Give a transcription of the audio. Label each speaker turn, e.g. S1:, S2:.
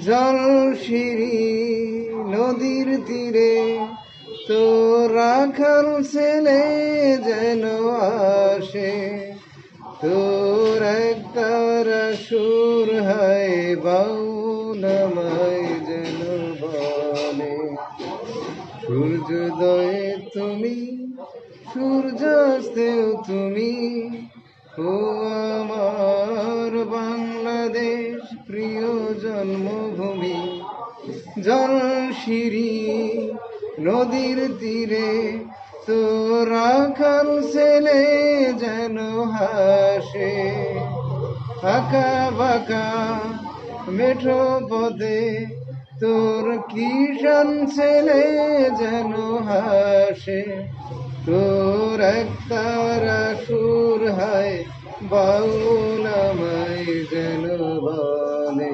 S1: জল সিঁড়ি নদীর তীরে তো রাখাল ছেলে যেন আসে। তোর একটার সুর হয় বাউলমায় যেন বলে। সূর্যোদয়ে তুমি, সূর্যাস্তেও তুমি, ও প্রিয় জন্মভূমি জল সিঁড়ি নদীর তীরে তো রাখাল ছেলে যেন হাসে। আঁকা বাঁকা মেঠো পদে তোর কিষান ছেলে যেন হাসে। তোর একতারা সুর হয়, বাউল আমায় যেন বলে।